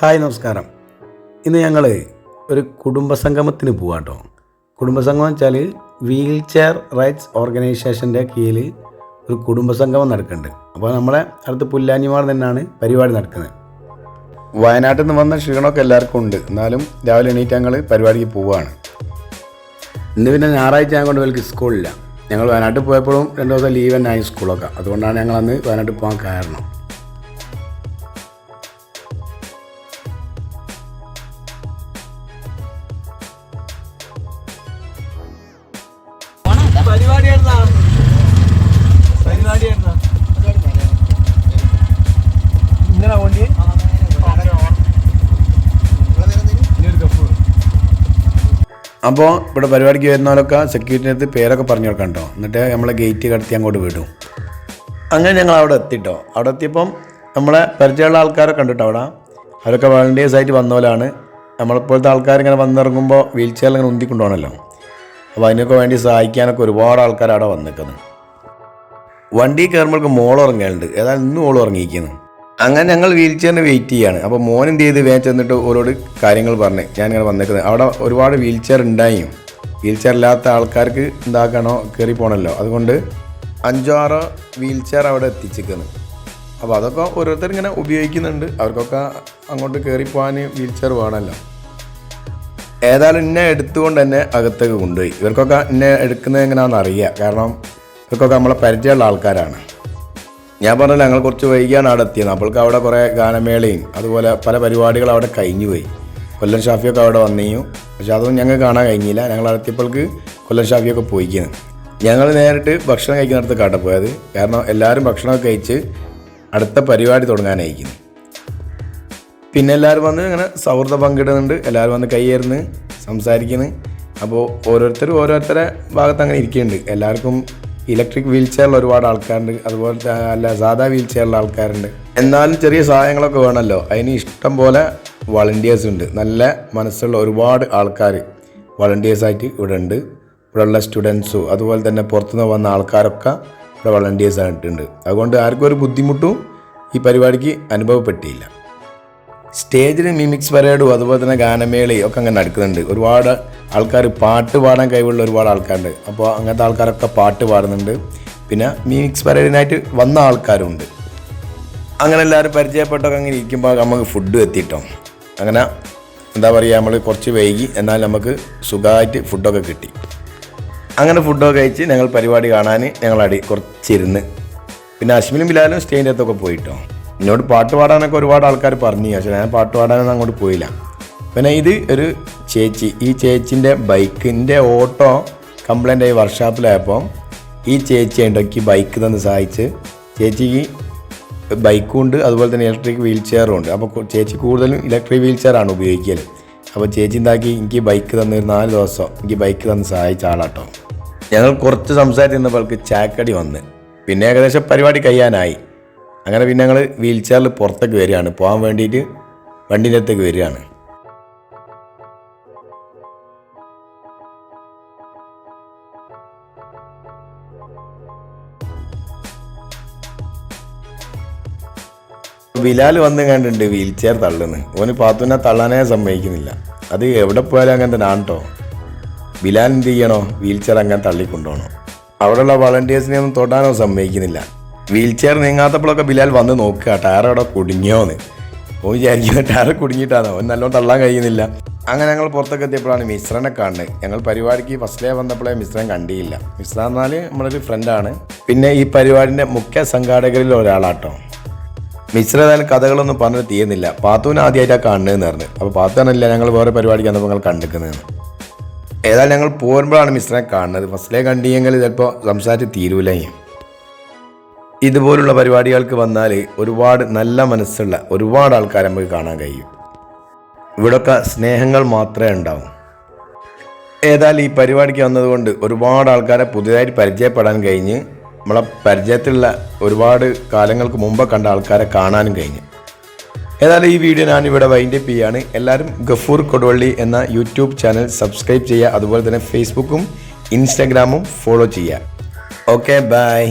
Hi നമസ്കാരം. ഇന്ന് ഞങ്ങൾ ഒരു കുടുംബസംഗമത്തിന് പോവാം കേട്ടോ കുടുംബസംഗമം വെച്ചാൽ വീൽ ചെയർ റൈറ്റ്സ് ഓർഗനൈസേഷന്റെ കീഴിൽ ഒരു കുടുംബസംഗമം നടക്കുന്നുണ്ട്. അപ്പോൾ നമ്മളെ അടുത്ത് പുല്ലാനിമാർ തന്നെയാണ് പരിപാടി നടക്കുന്നത്. വയനാട്ടിൽ നിന്ന് വന്ന ക്ഷീണമൊക്കെ എല്ലാവർക്കും ഉണ്ട്. എന്നാലും രാവിലെ എണീറ്റ് ഞങ്ങൾ പരിപാടിക്ക് പോവുകയാണ് ഇന്ന് പിന്നെ ഞായറാഴ്ച ഞാൻ കൊണ്ട് വലിയ സ്കൂളില്ല. ഞങ്ങൾ വയനാട്ടിൽ പോയപ്പോഴും രണ്ട് ദിവസം ലീവ് തന്നെ ആയി സ്കൂളൊക്കെ. അതുകൊണ്ടാണ് ഞങ്ങൾ അന്ന് വയനാട്ടിൽ പോകാൻ കാരണം. പരിപാടിയായിരുന്നാ? എന്താ പരിപാടി എന്താ ഇനിയൊരു കപ്പ് അപ്പോൾ ഇവിടെ പരിപാടിക്ക് വരുന്നവരൊക്കെ സെക്യൂരിറ്റിന്റെ അടുത്ത് പേരൊക്കെ പറഞ്ഞു കൊടുക്കാം കേട്ടോ. എന്നിട്ട് നമ്മളെ ഗേറ്റ് കടത്തി അങ്ങോട്ട് വിടും. അങ്ങനെ ഞങ്ങൾ അവിടെ എത്തിട്ടോ. അവിടെ എത്തിയപ്പം നമ്മളെ പരിചയമുള്ള ആൾക്കാരെ കണ്ടിട്ടോ അവിടെ. അവരൊക്കെ വളണ്ടിയേഴ്സ് ആയിട്ട് പോലെയാണ് നമ്മളിപ്പോഴത്തെ ആൾക്കാർ ഇങ്ങനെ വന്നിറങ്ങുമ്പോൾ വീൽ ചെയറിൽ ഇങ്ങനെ ഉന്തിക്കൊണ്ടുപോകണമല്ലോ അപ്പോൾ അതിനൊക്കെ വേണ്ടി സഹായിക്കാനൊക്കെ ഒരുപാട് ആൾക്കാർ അവിടെ വന്നിരിക്കുന്നു വണ്ടി കയറുമ്പോഴേക്ക് മോൾ ഉറങ്ങലുണ്ട്. ഏതായാലും ഇന്നും മോൾ ഉറങ്ങിയിരിക്കുന്നു. അങ്ങനെ ഞങ്ങൾ വീൽ ചെയറിന് വെയിറ്റ് ചെയ്യാണ്. അപ്പോൾ മോൻ എന്ത് ചെയ്ത്? വേഗം ചെന്നിട്ട് ഓരോട് കാര്യങ്ങൾ പറഞ്ഞ്. ഞാനിങ്ങനെ വന്നേക്കുന്നത് അവിടെ ഒരുപാട് വീൽ ചെയർ ഉണ്ടായും. വീൽ ചെയർ ഇല്ലാത്ത ആൾക്കാർക്ക് എന്താക്കണോ? കയറി പോകണമല്ലോ അതുകൊണ്ട് അഞ്ചോ ആറോ വീൽ ചെയർ അവിടെ എത്തിച്ചിരിക്കുന്നു. അപ്പോൾ അതൊക്കെ ഓരോരുത്തർ ഇങ്ങനെ ഉപയോഗിക്കുന്നുണ്ട്. അവർക്കൊക്കെ അങ്ങോട്ട് കയറി പോകാൻ വീൽ ചെയർ വേണമല്ലോ. ഏതായാലും എന്നെ എടുത്തുകൊണ്ട് തന്നെ അകത്തേക്ക് കൊണ്ടുപോയി. ഇവർക്കൊക്കെ എന്നെ എടുക്കുന്നത് എങ്ങനെയാണെന്ന് അറിയാം. കാരണം ഇവർക്കൊക്കെ നമ്മളെ പരിചയമുള്ള ആൾക്കാരാണ്. ഞാൻ പറഞ്ഞല്ലോ ഞങ്ങൾ കുറച്ച് വൈകിയാണ് അവിടെ എത്തിയത്. അപ്പോൾക്ക് അവിടെ കുറേ ഗാനമേളയും അതുപോലെ പല പരിപാടികൾ അവിടെ കഴിഞ്ഞു പോയി കൊല്ലം ഷാഫിയൊക്കെ അവിടെ വന്നു പക്ഷെ അതൊന്നും ഞങ്ങൾ കാണാൻ കഴിഞ്ഞില്ല. ഞങ്ങൾ എത്തിയപ്പോൾക്ക് കൊല്ലം ഷാഫിയൊക്കെ പോയിക്കുന്നു ഞങ്ങൾ നേരിട്ട് ഭക്ഷണം കഴിക്കുന്നിടത്ത് കാട്ടപ്പോയത് കാരണം എല്ലാവരും ഭക്ഷണമൊക്കെ കഴിച്ച് അടുത്ത പരിപാടി തുടങ്ങാനായിരിക്കുന്നു. പിന്നെ എല്ലാവരും വന്ന് അങ്ങനെ സൗഹൃദം പങ്കിടുന്നുണ്ട്. എല്ലാവരും വന്ന് കൈയേറുന്ന് സംസാരിക്കുന്നു. അപ്പോൾ ഓരോരുത്തരും ഓരോരുത്തരെ ഭാഗത്ത് അങ്ങനെ ഇരിക്കുന്നുണ്ട്. എല്ലാവർക്കും ഇലക്ട്രിക് വീൽ ചെയറിൽ ഒരുപാട് ആൾക്കാരുണ്ട്. അതുപോലെ അല്ല സാധാ വീൽ ചെയറിൽ ആൾക്കാരുണ്ട്. എന്നാലും ചെറിയ സഹായങ്ങളൊക്കെ വേണമല്ലോ. അതിന് ഇഷ്ടം പോലെ വളണ്ടിയേഴ്സ് ഉണ്ട്. നല്ല മനസ്സുള്ള ഒരുപാട് ആൾക്കാർ വളണ്ടിയേഴ്സായിട്ട് ഇവിടെ ഉണ്ട്. ഇവിടെയുള്ള സ്റ്റുഡൻസും അതുപോലെ തന്നെ പുറത്തുനിന്ന് വന്ന ആൾക്കാരൊക്കെ ഇവിടെ വളണ്ടിയേഴ്സ് ആയിട്ടുണ്ട്. അതുകൊണ്ട് ആർക്കും ഒരു ബുദ്ധിമുട്ടും ഈ പരിപാടിക്ക് അനുഭവപ്പെട്ടില്ല. സ്റ്റേജിൽ മിമിക്സ് പരേഡും അതുപോലെ തന്നെ ഗാനമേളയും ഒക്കെ അങ്ങനെ നടക്കുന്നുണ്ട്. ഒരുപാട് ആൾക്കാർ പാട്ട് പാടാൻ കഴിവുള്ള ഒരുപാട് ആൾക്കാരുണ്ട്. അപ്പോൾ അങ്ങനത്തെ ആൾക്കാരൊക്കെ പാട്ട് പാടുന്നുണ്ട്. പിന്നെ മിമിക്സ് പരേഡിനായിട്ട് വന്ന ആൾക്കാരുണ്ട്. അങ്ങനെ എല്ലാവരും പരിചയപ്പെട്ടൊക്കെ അങ്ങനെ ഇരിക്കുമ്പോൾ നമുക്ക് ഫുഡ് എത്തിയിട്ടോ അങ്ങനെ എന്താ പറയുക നമ്മൾ കുറച്ച് വൈകി എന്നാൽ നമുക്ക് സുഖമായിട്ട് ഫുഡൊക്കെ കിട്ടി. അങ്ങനെ ഫുഡൊക്കെ കഴിച്ച് ഞങ്ങൾ പരിപാടി കാണാൻ ഞങ്ങൾ അടി കുറച്ചിരുന്ന്. പിന്നെ അശ്വിനും ബിലാലും സ്റ്റേജിന്റെ അടുത്തൊക്കെ പോയിട്ടോ. എന്നോട് പാട്ട് പാടാനൊക്കെ ഒരുപാട് ആൾക്കാർ പറഞ്ഞു പക്ഷേ ഞാൻ പാട്ട് പാടാനൊന്നും അങ്ങോട്ട് പോയില്ല. പിന്നെ ഇത് ഒരു ചേച്ചി ഈ ചേച്ചിന്റെ ബൈക്കിന്റെ ഓട്ടോ കംപ്ലൈന്റ് ആയി വർക്ക്ഷോപ്പിലായപ്പോൾ ഈ ചേച്ചി ഉണ്ടാക്കി ബൈക്ക് തന്ന് സഹായിച്ച് ചേച്ചിക്ക് ബൈക്കും ഉണ്ട് അതുപോലെ തന്നെ ഇലക്ട്രിക് വീൽ ചെയറും ഉണ്ട്. അപ്പോൾ ചേച്ചി കൂടുതലും ഇലക്ട്രിക് വീൽ ചെയറാണ് ഉപയോഗിക്കൽ അപ്പോൾ ചേച്ചി എന്താക്കി എനിക്ക് ബൈക്ക് തന്ന ഒരു നാല് ദിവസം എനിക്ക് ബൈക്ക് തന്ന് സഹായിച്ച ആളാട്ടോ. ഞങ്ങൾ കുറച്ച് സംസാരിച്ചിരുന്നപ്പോൾ ചാക്കടി വന്ന്. പിന്നെ ഏകദേശം പരിപാടി കഴിയാനായി. അങ്ങനെ പിന്നെ ഞങ്ങൾ വീൽ ചെയറിൽ പുറത്തേക്ക് വരികയാണ്. പോകാൻ വേണ്ടിയിട്ട് വണ്ടീന്റെ അടുത്തേക്ക് വരികയാണ്. ബിലാൽ വന്ന് കണ്ടിട്ടുണ്ട് വീൽ ചെയർ തള്ളുന്നു. ഓന് പാത്തുനെ തള്ളാനേ സമ്മതിക്കുന്നില്ല. അത് എവിടെ പോയാലും അങ്ങനെ തന്നെ ആണ് ബിലാൽ എന്ത് ചെയ്യണോ? വീൽ ചെയർ അങ്ങനെ തള്ളിക്കൊണ്ടുപോകണോ അവിടെയുള്ള വളണ്ടിയേഴ്സിനെ ഒന്നും തൊടാനോ സമ്മതിക്കുന്നില്ല. വീൽ ചെയർ നീങ്ങാത്തപ്പോഴൊക്കെ ബിലാൽ വന്ന് നോക്കുക ടയർ അവിടെ കുടുങ്ങിയോന്ന്. ഓ വിചാരിക്കുന്നത് ടയർ കുടുങ്ങിയിട്ടാണോ അവൻ നല്ലോണം തള്ളാൻ കഴിയുന്നില്ല. അങ്ങനെ ഞങ്ങൾ പുറത്തൊക്കെ എത്തിയപ്പോഴാണ് മിശ്രനെ കാണുന്നത്. ഞങ്ങൾ പരിപാടിക്ക് ഫസ്റ്റിലേ വന്നപ്പോഴേ മിശ്രൻ കണ്ടിയില്ല. മിശ്ര എന്നാൽ നമ്മളൊരു ഫ്രണ്ടാണ് പിന്നെ ഈ പരിപാടിന്റെ മുഖ്യ സംഘാടകരിൽ ഒരാളാട്ടോ. മിശ്ര ഏതായാലും കഥകളൊന്നും പറഞ്ഞു തീരുന്നില്ല. പാത്തുവിന് ആദ്യമായിട്ടാണ് കാണുന്നതെന്ന് പറഞ്ഞു. അപ്പോൾ പാത്തുവാനല്ല ഞങ്ങൾ വേറെ പരിപാടിക്ക് വന്നപ്പോൾ ഞങ്ങൾ കണ്ടിരിക്കുന്നതെന്ന്. ഏതായാലും ഞങ്ങൾ പോരുമ്പോഴാണ് മിശ്രനെ കാണുന്നത്. ഫസ്റ്റിലേ കണ്ടിയെങ്കിൽ ചിലപ്പോൾ സംസാരിച്ച് തീരുവില്ലെങ്കിൽ. ഇതുപോലുള്ള പരിപാടികൾക്ക് വന്നാൽ ഒരുപാട് നല്ല മനസ്സുള്ള ഒരുപാട് ആൾക്കാരെ നമുക്ക് കാണാൻ കഴിയും. ഇവിടൊക്കെ സ്നേഹങ്ങൾ മാത്രമേ ഉണ്ടാവും. ഏതായാലും ഈ പരിപാടിക്ക് വന്നതുകൊണ്ട് ഒരുപാട് ആൾക്കാരെ പുതിയതായിട്ട് പരിചയപ്പെടാൻ കഴിഞ്ഞ് നമ്മളെ പരിചയത്തിലുള്ള ഒരുപാട് കാലങ്ങൾക്ക് മുമ്പ് കണ്ട ആൾക്കാരെ കാണാനും കഴിഞ്ഞു. ഏതായാലും ഈ വീഡിയോ ഞാൻ ഇവിടെ വൈൻഡപ്പ് ചെയ്യാണ് എല്ലാവരും ഗഫൂർ കൊടുവള്ളി എന്ന യൂട്യൂബ് ചാനൽ സബ്സ്ക്രൈബ് ചെയ്യുക അതുപോലെ തന്നെ ഫേസ്ബുക്കും ഇൻസ്റ്റാഗ്രാമും ഫോളോ ചെയ്യുക. Okay bye.